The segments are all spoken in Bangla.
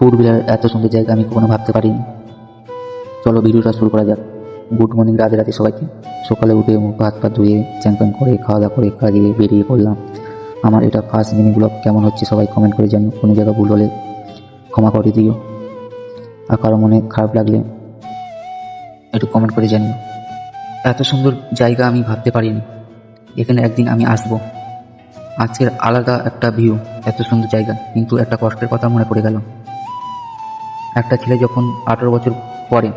পুরুলিয়ার এত সুন্দর জায়গা আমি কখনো ভাবতে পারিনি। চলো ভিডিওটা শুরু করা যাক। গুড মর্নিং রাতে রাতে সবাইকে। সকালে উঠে মুখ হাত পা ধুয়ে চ্যান প্যান করে খাওয়া দাওয়া করে কাজে বেরিয়ে পড়লাম। আমার এটা ফার্স্ট মিনি ব্লগ কেমন হচ্ছে সবাই কমেন্ট করে জানিও, কোনো জায়গা ভুল হলে ক্ষমা করে দিও। আর কারও মনে খারাপ লাগলে একটু কমেন্ট করে জানিও। এত সুন্দর জায়গা আমি ভাবতে পারিনি। এখানে একদিন আমি আসব। আজকের আলাদা একটা ভিউ এত সুন্দর জায়গা, কিন্তু একটা কষ্টের কথা মনে পড়ে গেল। একটা ছেলে যখন আঠেরো বছর পরে,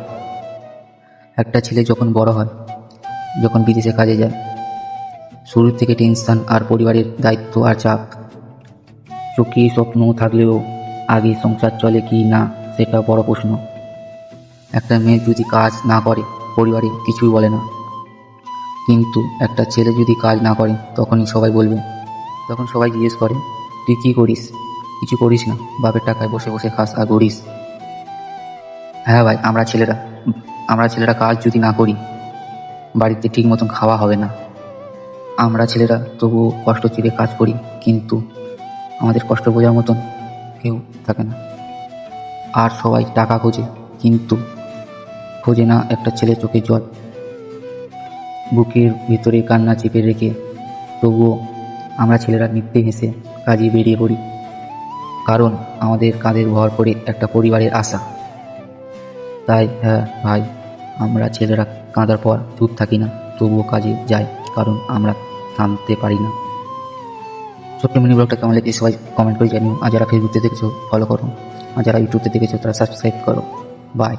একটা ছেলে যখন বড় হয়, যখন বিদেশে কাজে যায় শুরু থেকে টেনশন আর পরিবারের দায়িত্ব আর চাপ চোখে স্বপ্ন থাকলেও আগে সংসার চলে কি না, সেটা বড় প্রশ্ন। একটা মেয়ে যদি কাজ না করে, পরিবারে কিছুই বলে না। কিন্তু একটা ছেলে যদি কাজ না করে, তখনই সবাই বলবে, তখন সবাই জিজ্ঞেস করে, তুই কী করিস? কিছু করিস না? বাপের টাকায় বসে বসে খাস আর গড়িস হ্যাঁ ভাই, আমরা ছেলেরা আমরা ছেলেরা কাজ যদি না করি, বাড়িতে ঠিক মতন খাওয়া হবে না। আমরা ছেলেরা তবুও কষ্ট চিরে কাজ করি, কিন্তু আমাদের কষ্ট বোঝার মতন কেউ থাকে না। আর সবাই টাকা খোঁজে, কিন্তু খোঁজে না একটা ছেলে চোখে জল। বুকের ভিতরে কান্না চেপে রেখে তবুও আমরা ছেলেরা নিত্যে হেসে কাজে বেরিয়ে পড়ি। কারণ আমাদের কাঁধের ভর করে একটা পরিবারের আশা। তাই হ্যাঁ ভাই, আমরা ছেলেরা কাঁদার পর চুপ থাকি না, তবুও কাজে যাই, কারণ আমরা থামতে পারি না। ছোট্ট মিনি ব্লগটা কেমন লেগেছে সবাই কমেন্ট করে জানিও, আর যারা ফেসবুকতে দেখেছ ফলো করো। আর যারা ইউটিউবতে দেখেছ, তারা সাবস্ক্রাইব করো। বাই